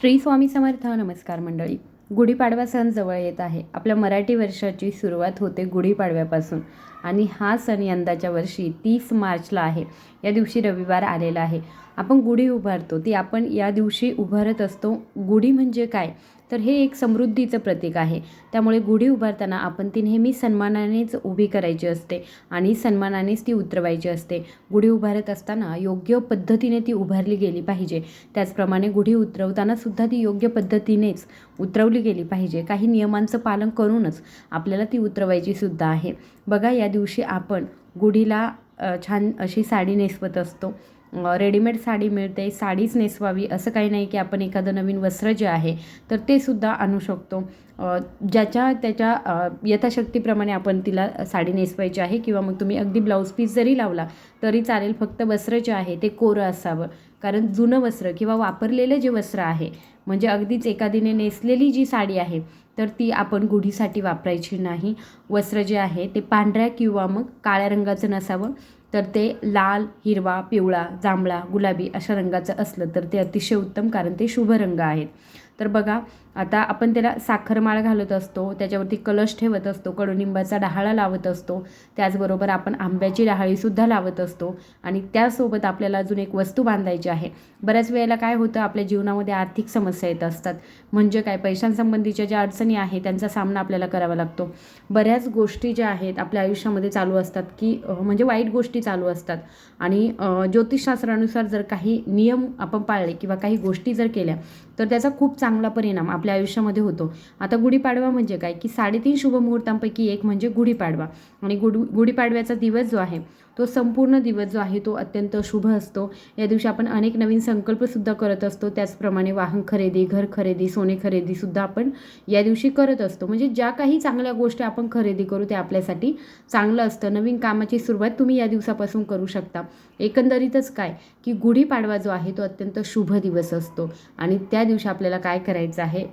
श्री स्वामी समर्थ नमस्कार मंडळी. गुढीपाडवा सण जवळ येत आहे. आपल्या मराठी वर्षाची सुरुवात होते गुढीपाडव्यापासून. आणि हा सण यंदाच्या वर्षी तीस मार्चला आहे. या दिवशी रविवार आलेला आहे. आपण गुढी उभारतो. ती आपण या दिवशी उभारत असतो. गुढी म्हणजे काय? तर हे एक समृद्धीचं प्रतीक आहे. त्यामुळे गुढी उभारताना आपण ती नेहमी सन्मानानेच उभी करायची असते आणि सन्मानानेच ती उतरवायची असते. गुढी उभारत असताना योग्य पद्धतीने ती उभारली गेली पाहिजे. त्याचप्रमाणे गुढी उतरवताना सुद्धा ती योग्य पद्धतीनेच उतरवली गेली पाहिजे. काही नियमांचं पालन करूनच आपल्याला ती उतरवायची सुद्धा आहे. बघा या दिवशी आपण गुढीला छान अशी साडी नेसवत असतो. रेडीमेड साडी मिळते साडीच नेसवावी असं काही नाही की आपण एखादं नवीन वस्त्र जे आहे तर ते सुद्धा आणू शकतो. ज्याच्या त्याच्या यथाशक्तीप्रमाणे आपण तिला साडी नेसवायची आहे किंवा मग तुम्ही अगदी ब्लाऊज पीस जरी लावला तरी चालेल फक्त वस्त्र जे आहे ते कोरं असावं. कारण जुनं वस्त्र किंवा वापरलेलं जे वस्त्र आहे म्हणजे अगदीच एखादीने नेसलेली जी साडी आहे तर ती आपण गुढीसाठी वापरायची नाही. वस्त्र जे आहे ते पांढऱ्या किंवा मग काळ्या रंगाचं नसावं. तर ते लाल हिरवा पिवळा जांभळा गुलाबी अशा रंगाचं असलं तर ते अतिशय उत्तम कारण ते शुभ रंग आहेत. तर बघा आता आपण त्याला साखरमाळ घालत असतो त्याच्यावरती कलश ठेवत असतो कडुनिंबाचा डहाळा लावत असतो त्याचबरोबर आपण आंब्याची डहाळीसुद्धा लावत असतो आणि त्यासोबत आपल्याला अजून एक वस्तू बांधायची आहे. बऱ्याच वेळेला काय होतं आपल्या जीवनामध्ये आर्थिक समस्या येत असतात. म्हणजे काय पैशांसंबंधीच्या ज्या अडचणी आहे त्यांचा सामना आपल्याला करावा लागतो. बऱ्याच गोष्टी ज्या आहेत आपल्या आयुष्यामध्ये चालू असतात की म्हणजे वाईट गोष्टी चालू असतात. आणि ज्योतिषशास्त्रानुसार जर काही नियम आपण पाळले किंवा काही गोष्टी जर केल्या तर त्याचा खूप चांगला परिणाम आपल्या आयुष्यामध्ये होतो. आता गुढीपाडवा म्हणजे काय? की साडेतीन शुभमुहूर्तांपैकी एक म्हणजे गुढीपाडवा. आणि गुढ गुढीपाडव्याचा दिवस जो आहे तो संपूर्ण दिवस जो आहे तो अत्यंत शुभ असतो. या दिवशी आपण अनेक नवीन संकल्पसुद्धा करत असतो. त्याचप्रमाणे वाहन खरेदी घर खरेदी सोने खरेदीसुद्धा आपण या दिवशी करत असतो. म्हणजे ज्या काही चांगल्या गोष्टी आपण खरेदी करू ते आपल्यासाठी चांगलं असतं. नवीन कामाची सुरुवात तुम्ही या दिवसापासून करू शकता. एकंदरीतच काय? की गुढीपाडवा जो आहे तो अत्यंत शुभ दिवस असतो. आणि त्या दिवशी आपल्याला काय करायचं आहे?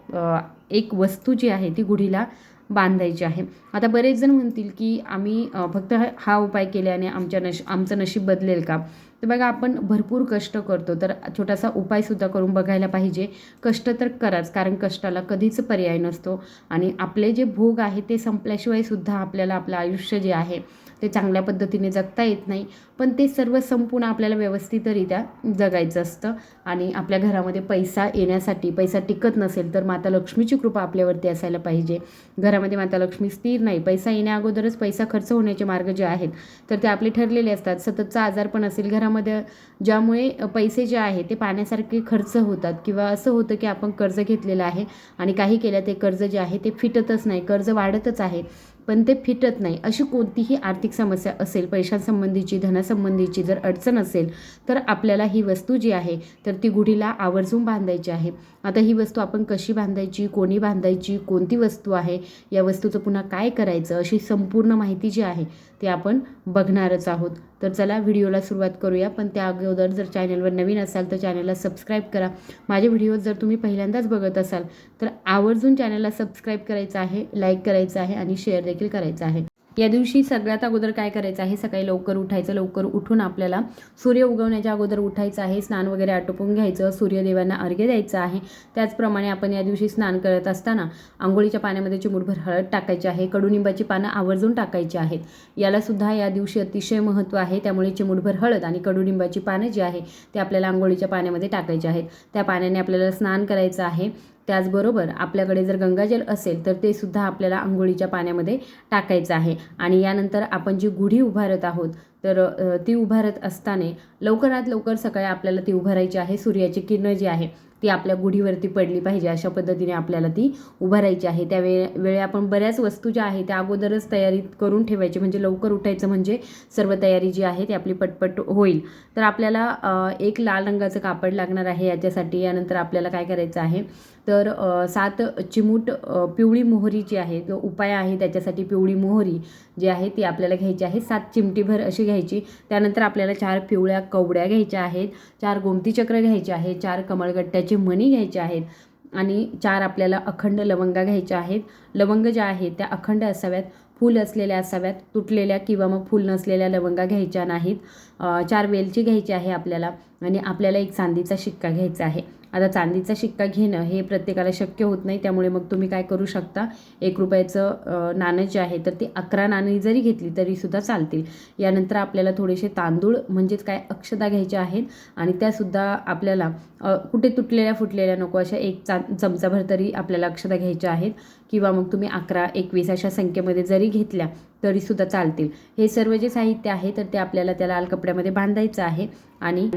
एक वस्तू जी आहे ती गुढीला बांधायची आहे. आता बरेच जण म्हणतील की आम्ही फक्त हा- हा उपाय केल्याने आमच्या नश आमचं नशीब बदलेल का? तर बघा आपण भरपूर कष्ट करतो. तर छोटासा उपायसुद्धा करून बघायला पाहिजे. कष्ट तर कराच कारण कष्टाला कधीच पर्याय नसतो. आणि आपले जे भोग आहे ते संपल्याशिवाय सुद्धा आपल्याला आपलं आयुष्य जे आहे ते चांगल्या पद्धतीने जगता येत नाही. पण ते सर्व संपूर्ण आपल्याला व्यवस्थितरित्या जगायचं असतं आणि आपल्या घरामध्ये पैसा येण्यासाठी पैसा टिकत नसेल तर माता लक्ष्मीची कृपा आपल्यावरती असायला पाहिजे. घरामध्ये माता लक्ष्मी स्थिर नाही. पैसा येण्या अगोदरच पैसा खर्च होण्याचे मार्ग जे आहेत तर ते आपले ठरलेले असतात. सततचा आजार पण असेल घरामध्ये ज्यामुळे पैसे जे आहे ते पाण्यासारखे खर्च होतात किंवा असं होतं की आपण कर्ज घेतलेलं आहे आणि काही केल्या ते कर्ज जे आहे ते फिटतच नाही कर्ज वाढतच आहे. पण ते फिटत नाही. अशी कोणतीही आर्थिक समस्या असेल पैशांसंबंधीची धनासंबंधीची जर अडचण असेल तर आपल्याला ही वस्तू जी आहे तर ती गुढीला आवर्जून बांधायची आहे. आता ही वस्तू आपण कशी बांधायची कोणी बांधायची कोणती वस्तू आहे या वस्तूचं पुन्हा काय करायचं अशी संपूर्ण माहिती जी आहे ती आपण बघणारच आहोत. तर चला व्हिडिओला सुरुवात करूया. पण त्या अगोदर जर चॅनलवर नवीन असाल तर चॅनलला सबस्क्राईब करा. माझे व्हिडिओ जर तुम्ही पहिल्यांदाच बघत असाल तर आवर्जून चॅनलला सबस्क्राईब करायचं आहे लाईक करायचं आहे आणि शेअर देखील करायचं आहे. या दिवशी सगळ्यात अगोदर काय करायचं आहे? सकाळी लवकर उठायचं लवकर उठून आपल्याला सूर्य उगवण्याच्या अगोदर उठायचं आहे स्नान वगैरे आटोपून घ्यायचं सूर्यदेवांना अर्घ्य द्यायचं आहे. त्याचप्रमाणे आपण या दिवशी स्नान करत असताना आंघोळीच्या पाण्यामध्ये चिमूटभर हळद टाकायची आहे कडुनिंबाची पानं आवर्जून टाकायची आहेत. यालासुद्धा या दिवशी अतिशय महत्त्व आहे. त्यामुळे चिमूटभर हळद आणि कडुनिंबाची पानं जी आहे ते आपल्याला आंघोळीच्या पाण्यामध्ये टाकायची आहेत. त्या पाण्याने आपल्याला स्नान करायचं आहे. त्याचबरोबर आपल्याकडे जर गंगाजल असेल तर ते सुद्धा आपल्याला आंघोळीच्या पाण्यामध्ये टाकायचं आहे. आणि यानंतर आपण जी गुढी उभारत आहोत तर ती उभारत असताना लवकरात लवकर सकाळी आपल्याला ती उभारायची आहे. सूर्याची किरणं जी आहे ती आपल्या गुढीवरती पडली पाहिजे. अशा पद्धतीने आपल्याला ती उभारायची आहे. त्यावेळे वेळे वेळी आपण बऱ्याच वस्तू ज्या आहे त्या अगोदरच तयारी करून ठेवायची. म्हणजे लवकर उठायचं म्हणजे सर्व तयारी जी आहे ती आपली पटपट होईल. तर आपल्याला एक लाल रंगाचं कापड लागणार आहे याच्यासाठी. यानंतर आपल्याला काय करायचं आहे तर सात चिमूट पिवळी मोहरी जी आहे जो उपाय आहे त्याच्यासाठी पिवळी मोहरी जी आहे ती आपल्याला घ्यायची आहे. सात चिमटीभर अशी घ्यायची. त्यानंतर आपल्याला चार पिवळ्या कवड्या घ्यायच्या आहेत चार गोमती चक्र घ्यायचे आहेत चार कमळगट्ट्याचे मणी घ्यायचे आहेत आणि चार आपल्याला अखंड लवंगा घ्यायच्या आहेत. लवंग ज्या आहेत त्या अखंड असाव्यात फूल असलेल्या असाव्यात तुटलेल्या किंवा मग फूल नसलेल्या लवंगा घ्यायच्या नाहीत. चार वेलची घ्यायची आहे आपल्याला आणि आपल्याला एक चांदीचा शिक्का घ्यायचा आहे. आता चांदीचा शिक्का घेणं हे प्रत्येकाला शक्य होत नाही त्यामुळे मग तुम्ही काय करू शकता? एक रुपयाचं नाणं जे आहे तर ती अकरा नाणी जरी घेतली तरीसुद्धा चालतील. यानंतर आपल्याला थोडेसे तांदूळ म्हणजेच काय अक्षदा घ्यायच्या आहेत आणि त्यासुद्धा आपल्याला कुठे तुटलेल्या फुटलेल्या नको अशा एक चा चमचाभर तरी आपल्याला अक्षदा घ्यायच्या आहेत. किंवा मग तुम्ही अकरा एकवीस अशा संख्येमध्ये जरी घेतल्या तरीसुद्धा चालतील. हे सर्व जे साहित्य आहे तर ते आपल्याला त्या लाल कपड्यामध्ये बांधायचं आहे आणि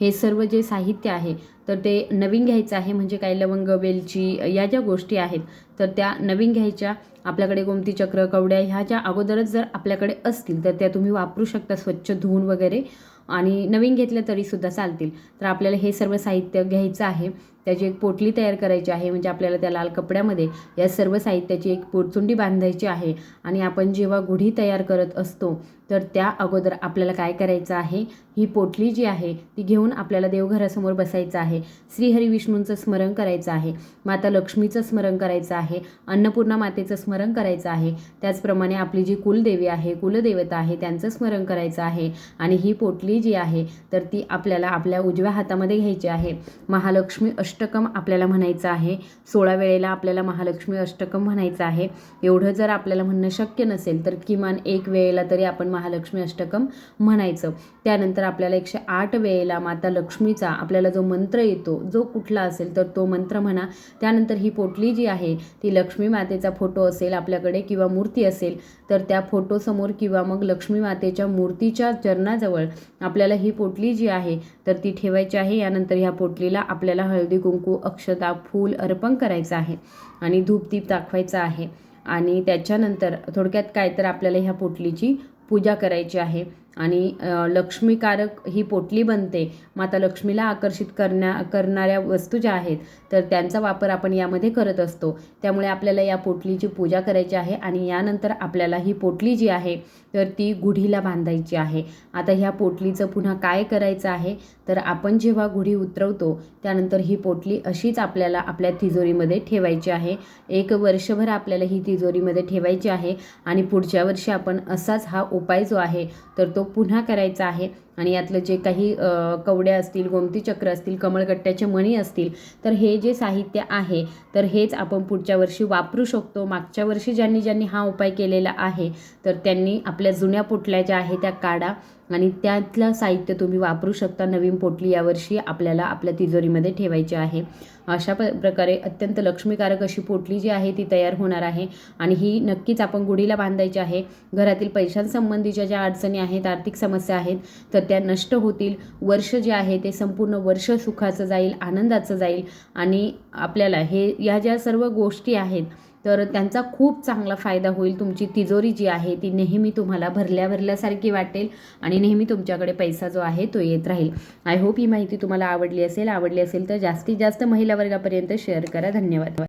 हे सर्व जे साहित्य आहे तर ते नवीन घ्यायचं आहे म्हणजे काही लवंग वेलची या ज्या गोष्टी आहेत तर त्या नवीन घ्यायच्या. आपल्याकडे गोमती चक्र कवड्या ह्या ज्या अगोदरच जर आपल्याकडे असतील तर त्या तुम्ही वापरू शकता स्वच्छ धुवून वगैरे. आणि नवीन घेतल्या तरीसुद्धा चालतील. तर आपल्याला हे सर्व साहित्य घ्यायचं आहे. त्याची एक पोटली तयार करायची आहे म्हणजे आपल्याला त्या लाल कपड्यामध्ये या सर्व साहित्याची एक पोटचुंडी बांधायची आहे. आणि आपण जेव्हा गुढी तयार करत असतो तर त्या अगोदर आपल्याला काय करायचं आहे? ही पोटली जी आहे ती घेऊन आपल्याला देवघरासमोर बसायचं आहे. श्रीहरी विष्णूंचं स्मरण करायचं आहे. माता लक्ष्मीचं स्मरण करायचं आहे. अन्नपूर्णा मातेचं स्मरण करायचं आहे. त्याचप्रमाणे आपली जी कुलदेवी आहे कुलदेवता आहे त्यांचं स्मरण करायचं आहे. आणि ही पोटली जी आहे तर ती आपल्याला आपल्या उजव्या हातामध्ये घ्यायची आहे. महालक्ष्मी अष्टकम आपल्याला म्हणायचं आहे. सोळा वेळेला आपल्याला महालक्ष्मी अष्टकम म्हणायचं आहे. एवढं जर आपल्याला म्हणणं शक्य नसेल तर किमान एक वेळेला तरी आपण महालक्ष्मी अष्टकम म्हणायचं. त्यानंतर आपल्याला एकशे आठ वेळेला माता लक्ष्मीचा आपल्याला जो मंत्र येतो जो कुठला असेल तर तो मंत्र म्हणा. त्यानंतर ही पोटली जी आहे ती लक्ष्मी मातेचा फोटो असेल आपल्याकडे किंवा मूर्ती असेल तर त्या फोटोसमोर किंवा मग लक्ष्मी मातेच्या मूर्तीच्या चरणाजवळ आपल्याला ही पोटली जी आहे तर ती ठेवायची आहे. यानंतर ह्या पोटलीला आपल्याला हळदी कुंकू अक्षता फूल अर्पण करायचं आहे आणि धूपदीप दाखवायचा आहे. आणि त्याच्यानंतर थोडक्यात काय तर आपल्याला ह्या पोटलीची पूजा करायची आहे. आणि लक्ष्मीकारक ही पोटली बनते. माता लक्ष्मीला आकर्षित करण्या करणाऱ्या वस्तू ज्या आहेत तर त्यांचा वापर आपण यामध्ये करत असतो. त्यामुळे आपल्याला या पोटलीची पूजा करायची आहे आणि यानंतर आपल्याला ही पोटली जी आहे तर ती गुढीला बांधायची आहे. आता ह्या पोटलीचं पुन्हा काय करायचं आहे? तर आपण जेव्हा गुढी उतरवतो त्यानंतर ही पोटली अशीच आपल्याला आपल्या तिजोरीमध्ये ठेवायची आहे. एक वर्षभर आपल्याला ही तिजोरीमध्ये ठेवायची आहे आणि पुढच्या वर्षी आपण असाच हा उपाय जो आहे तर तो पुन्हा करायचा आहे. आणि यातलं जे काही कवड्या असतील गोमती चक्र असतील कमळगट्ट्याचे मणी असतील तर हे जे साहित्य आहे तर हेच आपण पुढच्या वर्षी वापरू शकतो. मागच्या वर्षी ज्यांनी ज्यांनी हा उपाय केलेला आहे तर त्यांनी आपल्या जुन्या पोटल्या ज्या आहे त्या काढा आणि त्यातलं साहित्य तुम्ही वापरू शकता. नवीन पोटली यावर्षी आपल्याला आपल्या तिजोरीमध्ये ठेवायची आहे. अशा प प्रकारे अत्यंत लक्ष्मीकारक अशी पोटली जी आहे ती तयार होणार आहे. आणि ही नक्कीच आपण गुढीला बांधायची आहे. घरातील पैशांसंबंधीच्या ज्या अडचणी आहेत आर्थिक समस्या आहेत तर त्या नष्ट होतील. वर्ष जे आहे ते संपूर्ण वर्ष सुखाचं जाईल आनंदाचं जाईल. आणि आपल्याला हे या ज्या सर्व गोष्टी आहेत तर त्यांचा खूप चांगला फायदा होईल. तुमची तिजोरी जी आहे ती नेहमी तुम्हाला भरल्या भरल्यासारखी वाटेल आणि नेहमी तुमच्याकडे पैसा जो आहे तो येत राहील. आय होप ही माहिती तुम्हाला आवडली असेल. आवडली असेल तर जास्तीत जास्त महिला वर्गापर्यंत शेअर करा. धन्यवाद.